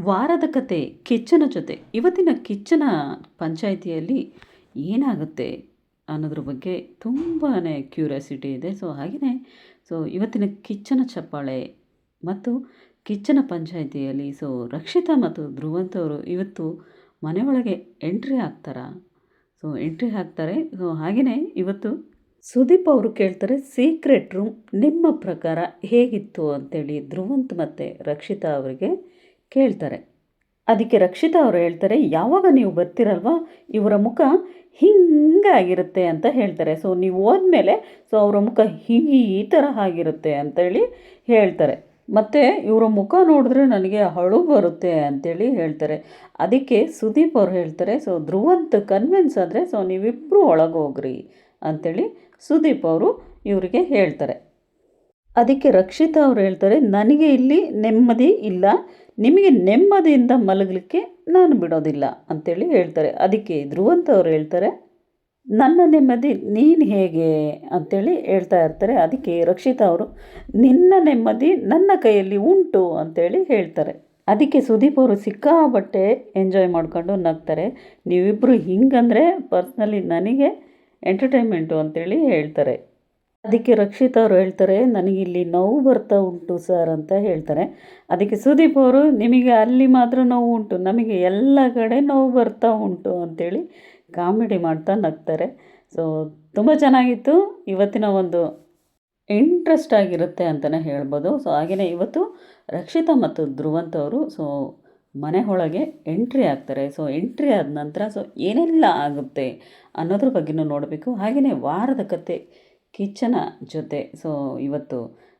ವಾರದ ಕತೆ, ಕಿಚ್ಚನ ಜೊತೆ. ಇವತ್ತಿನ ಕಿಚ್ಚನ ಪಂಚಾಯಿತಿಯಲ್ಲಿ ಏನಾಗುತ್ತೆ ಅನ್ನೋದ್ರ ಬಗ್ಗೆ ತುಂಬಾ ಕ್ಯೂರಿಯಾಸಿಟಿ ಇದೆ. ಸೊ ಹಾಗೆಯೇ ಸೊ, ಇವತ್ತಿನ ಕಿಚ್ಚನ ಚಪ್ಪಾಳೆ ಮತ್ತು ಕಿಚ್ಚನ ಪಂಚಾಯಿತಿಯಲ್ಲಿ, ಸೊ, ರಕ್ಷಿತಾ ಮತ್ತು ಧ್ರುವಂತ ಅವರು ಇವತ್ತು ಮನೆಯೊಳಗೆ ಎಂಟ್ರಿ ಆಗ್ತಾರಾ ಸೊ, ಎಂಟ್ರಿ ಹಾಕ್ತಾರೆ. ಸೊ ಹಾಗೆಯೇ ಇವತ್ತು ಸುದೀಪ್ ಅವರು ಕೇಳ್ತಾರೆ, ಸೀಕ್ರೆಟ್ ರೂಮ್ ನಿಮ್ಮ ಪ್ರಕಾರ ಹೇಗಿತ್ತು? ಅಂತೇಳಿ ಧ್ರುವಂತ್ ಮತ್ತು ರಕ್ಷಿತಾ ಅವರಿಗೆ ಕೇಳ್ತಾರೆ. ಅದಕ್ಕೆ ರಕ್ಷಿತಾ ಅವರು ಹೇಳ್ತಾರೆ, ಯಾವಾಗ ನೀವು ಬರ್ತಿರಲ್ವಾ? ಇವರ ಮುಖ ಹಿಂಗಾಗಿರುತ್ತೆ ಅಂತ ಹೇಳ್ತಾರೆ. ಸೊ ನೀವು ಹೋದ್ಮೇಲೆ ಸೊ ಅವರ ಮುಖ ಹೀಗೆ ಈ ಥರ ಆಗಿರುತ್ತೆ ಅಂತೇಳಿ ಹೇಳ್ತಾರೆ. ಮತ್ತು ಇವರ ಮುಖ ನೋಡಿದ್ರೆ ನನಗೆ ಅಳು ಬರುತ್ತೆ ಅಂತೇಳಿ ಹೇಳ್ತಾರೆ. ಅದಕ್ಕೆ ಸುದೀಪ್ ಅವ್ರು ಹೇಳ್ತಾರೆ ಸೊ ಧ್ರುವಂತ ಕನ್ವಿನ್ಸ್ ಆದರೆ ಸೊ ನೀವಿಬ್ಬರು ಒಳಗೆ ಹೋಗ್ರಿ ಅಂಥೇಳಿ ಸುದೀಪ್ ಅವರು ಇವರಿಗೆ ಹೇಳ್ತಾರೆ. ಅದಕ್ಕೆ ರಕ್ಷಿತಾ ಅವ್ರು ಹೇಳ್ತಾರೆ, ನನಗೆ ಇಲ್ಲಿ ನೆಮ್ಮದಿ ಇಲ್ಲ, ನಿಮಗೆ ನೆಮ್ಮದಿಯಿಂದ ಮಲಗಲಿಕ್ಕೆ ನಾನು ಬಿಡೋದಿಲ್ಲ ಅಂತೇಳಿ ಹೇಳ್ತಾರೆ. ಅದಕ್ಕೆ ಧ್ರುವಂತ ಅವ್ರು ಹೇಳ್ತಾರೆ, ನನ್ನ ನೆಮ್ಮದಿ ನೀನು ಹೇಗೆ? ಅಂಥೇಳಿ ಹೇಳ್ತಾ ಇರ್ತಾರೆ. ಅದಕ್ಕೆ ರಕ್ಷಿತಾ ಅವರು, ನಿನ್ನ ನೆಮ್ಮದಿ ನನ್ನ ಕೈಯಲ್ಲಿ ಉಂಟು ಅಂಥೇಳಿ ಹೇಳ್ತಾರೆ. ಅದಕ್ಕೆ ಸುದೀಪ್ ಅವರು ಸಿಕ್ಕಾಬಟ್ಟೆ ಎಂಜಾಯ್ ಮಾಡ್ಕೊಂಡು ನಗ್ತಾರೆ. ನೀವಿಬ್ಬರು ಹಿಂಗಂದರೆ ಪರ್ಸ್ನಲಿ ನನಗೆ ಎಂಟರ್ಟೈನ್ಮೆಂಟು ಅಂತೇಳಿ ಹೇಳ್ತಾರೆ. ಅದಕ್ಕೆ ರಕ್ಷಿತ ಅವರು ಹೇಳ್ತಾರೆ, ನನಗಿಲ್ಲಿ ನೋವು ಬರ್ತಾ ಉಂಟು ಸರ್ ಅಂತ ಹೇಳ್ತಾರೆ. ಅದಕ್ಕೆ ಸುದೀಪ್ ಅವರು, ನಿಮಗೆ ಅಲ್ಲಿ ಮಾತ್ರ ನೋವು ಉಂಟು, ನಮಗೆ ಎಲ್ಲ ಕಡೆ ನೋವು ಬರ್ತಾ ಉಂಟು ಅಂಥೇಳಿ ಕಾಮಿಡಿ ಮಾಡ್ತಾ ನಗ್ತಾರೆ. ಸೊ ತುಂಬ ಚೆನ್ನಾಗಿತ್ತು. ಇವತ್ತಿನ ಒಂದು ಇಂಟ್ರೆಸ್ಟ್ ಆಗಿರುತ್ತೆ ಅಂತಲೇ ಹೇಳ್ಬೋದು. ಸೊ ಹಾಗೆಯೇ ಇವತ್ತು ರಕ್ಷಿತಾ ಮತ್ತು ಧ್ರುವಂತ ಅವರು ಸೊ ಮನೆ ಒಳಗೆ ಎಂಟ್ರಿ ಆಗ್ತಾರೆ. ಸೊ ಎಂಟ್ರಿ ಆದ ನಂತರ ಸೊ ಏನೆಲ್ಲ ಆಗುತ್ತೆ ಅನ್ನೋದ್ರ ಬಗ್ಗೆನೂ ನೋಡಬೇಕು. ಹಾಗೆಯೇ ವಾರದ ಕತೆ ಕಿಚ್ಚನ ಜೊತೆ ಸೊ ಇವತ್ತು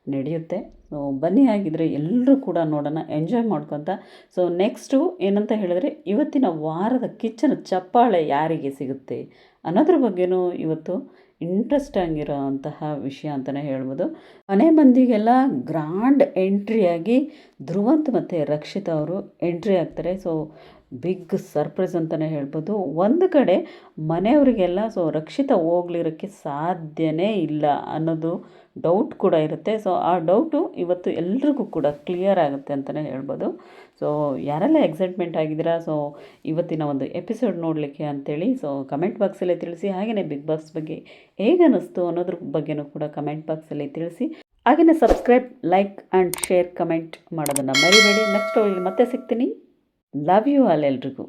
ನಡೆಯುತ್ತೆ. ಸೊ ಬನ್ನಿ ಆಗಿದ್ದರೆ ಎಲ್ಲರೂ ಕೂಡ ನೋಡೋಣ ಎಂಜಾಯ್ ಮಾಡ್ಕೊತ. ಸೊ ನೆಕ್ಸ್ಟು ಏನಂತ ಹೇಳಿದ್ರೆ, ಇವತ್ತಿನ ವಾರದ ಕಿಚ್ಚನ ಚಪ್ಪಾಳೆ ಯಾರಿಗೆ ಸಿಗುತ್ತೆ ಅನ್ನೋದ್ರ ಬಗ್ಗೆನೂ ಇವತ್ತು ಇಂಟ್ರೆಸ್ಟ್ ಆಗಿರೋ ಅಂತಹ ವಿಷಯ ಅಂತಲೇ ಹೇಳ್ಬೋದು. ಮನೆ ಮಂದಿಗೆಲ್ಲ ಗ್ರ್ಯಾಂಡ್ ಎಂಟ್ರಿಯಾಗಿ ಧ್ರುವಂತ್ ಮತ್ತು ರಕ್ಷಿತ್ ಅವರು ಎಂಟ್ರಿ ಆಗ್ತಾರೆ. ಸೊ ಬಿಗ್ ಸರ್ಪ್ರೈಸ್ ಅಂತಲೇ ಹೇಳ್ಬೋದು. ಒಂದು ಕಡೆ ಮನೆಯವರಿಗೆಲ್ಲ ಸೊ ರಕ್ಷಿತ ಹೋಗ್ಲಿರೋಕ್ಕೆ ಸಾಧ್ಯನೇ ಇಲ್ಲ ಅನ್ನೋದು ಡೌಟ್ ಕೂಡ ಇರುತ್ತೆ. ಸೊ ಆ ಡೌಟು ಇವತ್ತು ಎಲ್ರಿಗೂ ಕೂಡ ಕ್ಲಿಯರ್ ಆಗುತ್ತೆ ಅಂತಲೇ ಹೇಳ್ಬೋದು. ಸೊ ಯಾರೆಲ್ಲ ಎಕ್ಸೈಟ್ಮೆಂಟ್ ಆಗಿದ್ದೀರಾ? ಸೊ ಇವತ್ತಿನ ಒಂದು ಎಪಿಸೋಡ್ ನೋಡಲಿಕ್ಕೆ ಅಂತೇಳಿ ಸೊ ಕಮೆಂಟ್ ಬಾಕ್ಸಲ್ಲಿ ತಿಳಿಸಿ ಹಾಗೆಯೇ ಬಿಗ್ ಬಾಸ್ ಬಗ್ಗೆ ಹೇಗೆ ಅನ್ನಿಸ್ತು ಅನ್ನೋದ್ರ ಬಗ್ಗೆನೂ ಕೂಡ ಕಮೆಂಟ್ ಬಾಕ್ಸಲ್ಲಿ ತಿಳಿಸಿ. ಹಾಗೆಯೇ subscribe like and share comment ಮಾಡೋದನ್ನು ಮರಿಬೇಡಿ. ನೆಕ್ಸ್ಟ್ ಅವರಿಗೆ ಮತ್ತೆ ಸಿಗ್ತೀನಿ. ಲವ್ ಯು ಆಲ್ ಎಲ್ರಿಗೂ